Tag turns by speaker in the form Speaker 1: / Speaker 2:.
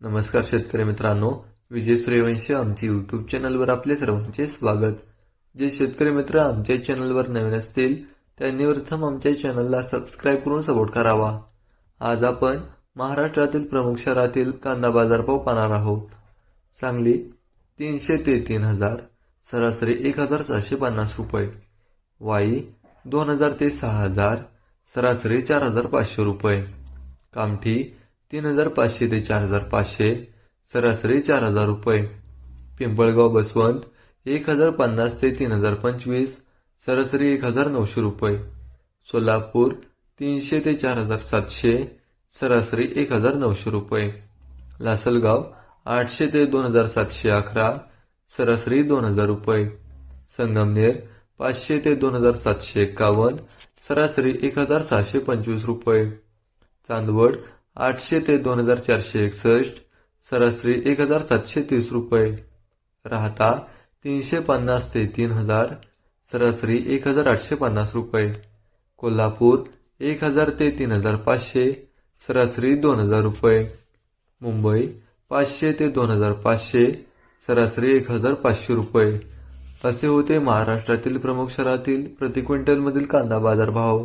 Speaker 1: नमस्कार शेतकरी मित्रांनो विजय सूर्यवंशी आमच्या यूट्यूब चॅनलवर आपले सर्वांचे स्वागत. जे शेतकरी मित्र आमच्या चॅनलवर नवीन असतील त्यांनी प्रथम आमच्या चॅनलला सबस्क्राईब करून सपोर्ट करावा. आज आपण महाराष्ट्रातील प्रमुख शहरातील कांदा बाजारभाव पाहणार आहोत. सांगली तीनशे ते तीन हजार सरासरी एक हजार सहाशे पन्नास रुपये. वाई दोन हजार ते सहा हजार सरासरी चार हजार पाचशे रुपये. कामठी तीन हजार पाचशे ते चार हजार पाचशे सरासरी चार हजार रुपये. पिंपळगाव बसवंत एक हजार पन्नास ते तीन हजार पंचवीस सरासरी एक हजार नऊशे रुपये. सोलापूर तीनशे ते चार हजार सातशे सरासरी एक हजार नऊशे रुपये. लासलगाव आठशे ते दोन हजार सातशे अकरा सरासरी दोन हजार रुपये. संगमनेर पाचशे ते दोन हजार सातशे एकावन्न सरासरी एक हजार सहाशे पंचवीस रुपये. चांदवड आठशे ते दोन हजार चारशे एकसष्ट सरासरी एक हजार सातशे तीस रुपये. राहता तीनशे पन्नास ते तीन हजार सरासरी एक हजार आठशे पन्नास रुपये. कोल्हापूर एक हजार ते तीन हजार पाचशे सरासरी दोन हजार रुपये. मुंबई पाचशे ते दोन हजार पाचशे सरासरी एक हजार पाचशे रुपये. असे होते महाराष्ट्रातील प्रमुख शहरातील प्रति क्विंटलमधील कांदा बाजार भाव